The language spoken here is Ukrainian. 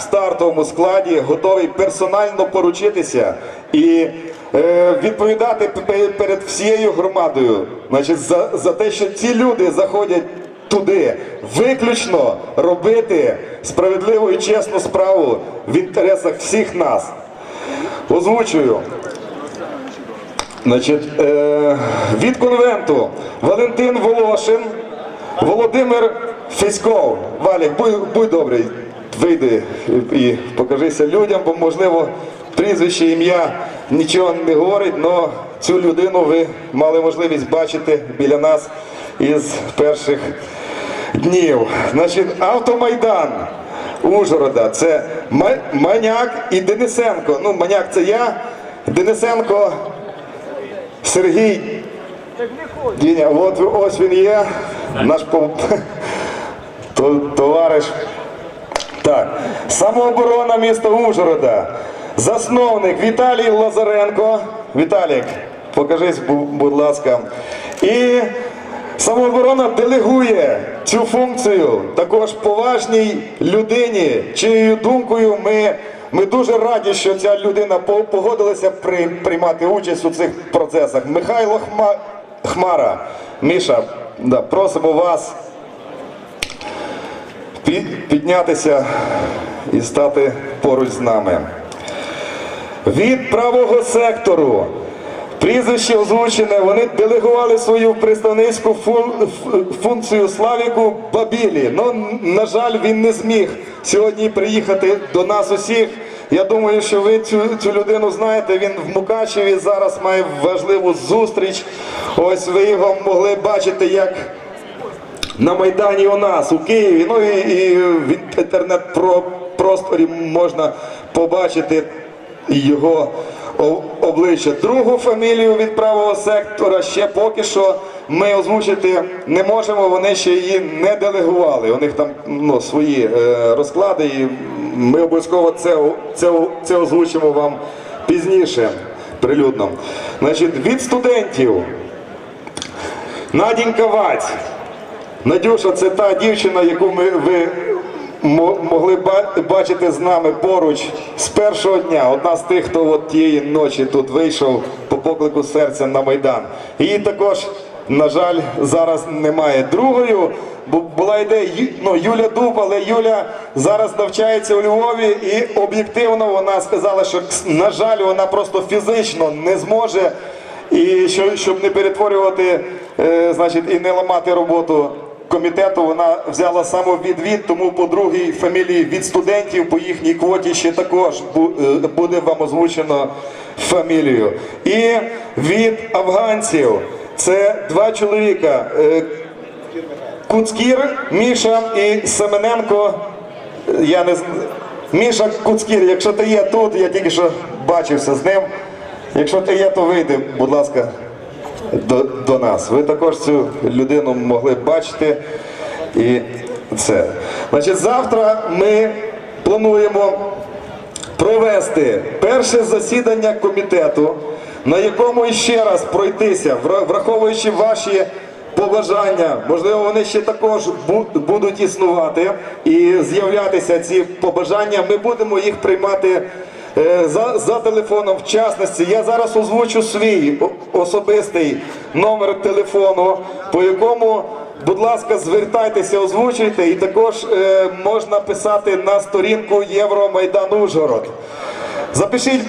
стартовому складі готовий персонально поручитися і е, відповідати перед всією громадою значить, за, за те, що ці люди заходять туди виключно робити справедливу і чесну справу в інтересах всіх нас. Озвучую. Значить, е, від конвенту Валентин Волошин, Володимир Фіськов. Валік, будь, будь добрий, вийди і покажися людям, бо можливо прізвище, ім'я нічого не говорить, але цю людину ви мали можливість бачити біля нас із перших днів. Значить, автомайдан Ужгорода. Це Маняк і Денисенко. Ну, Маняк це я, Денисенко Сергій. Діня, от ось він є, наш товариш. Так, самооборона міста Ужгорода. Засновник Віталій Лазаренко. Віталік, покажись, будь ласка. І самооборона делегує цю функцію також поважній людині, чиєю думкою ми, ми дуже раді, що ця людина погодилася при, приймати участь у цих процесах. Михайло Хма, Хмара. Міша, да, просимо вас піднятися і стати поруч з нами. Від правого сектору. Прізвище озвучене, вони делегували свою представницьку функцію Славіку Бабілі. Ну, на жаль, він не зміг сьогодні приїхати до нас усіх. Я думаю, що ви цю, цю людину знаєте. Він в Мукачеві зараз має важливу зустріч. Ось ви його могли бачити як на Майдані у нас, у Києві. Ну і, і в інтернет-просторі можна побачити його обличчя. Другу фамілію від правого сектора ще поки що ми озвучити не можемо. Вони ще її не делегували. У них там ну, свої е, розклади, і ми обов'язково це, це, це озвучимо вам пізніше. Прилюдно. Значить, від студентів Надінька Ваць. Надюша, це та дівчина, яку ми ви мо- могли бачити з нами поруч з першого дня. Одна з тих, хто от тієї ночі тут вийшов по поклику серця на Майдан. Її також, на жаль, зараз немає. Другою бу- була ідея ну, Юля Дуб, але Юля зараз навчається у Львові і об'єктивно вона сказала, що на жаль, вона просто фізично не зможе. І що, щоб не перетворювати, е, значить, і не ламати роботу комітету, вона взяла самовідвід, тому по другій фамілії від студентів по їхній квоті ще також е, буде вам озвучено фамілію. І від афганців це два чоловіка. е, Куцкір, Міша і Семененко. Я не Міша Куцкір, якщо ти є тут, я тільки що бачився з ним. Якщо ти є, то вийди, будь ласка, до, до нас. Ви також цю людину могли бачити. І це. Значить, завтра ми плануємо провести перше засідання комітету, на якому ще раз пройтися, враховуючи ваші побажання, можливо, вони ще також будуть існувати і з'являтися ці побажання. Ми будемо їх приймати. Е, За, за телефоном, в частності, я зараз озвучу свій особистий номер телефону, по якому, будь ласка, звертайтеся, озвучуйте, і також е, можна писати на сторінку Євромайдан Ужгород. Запишіть,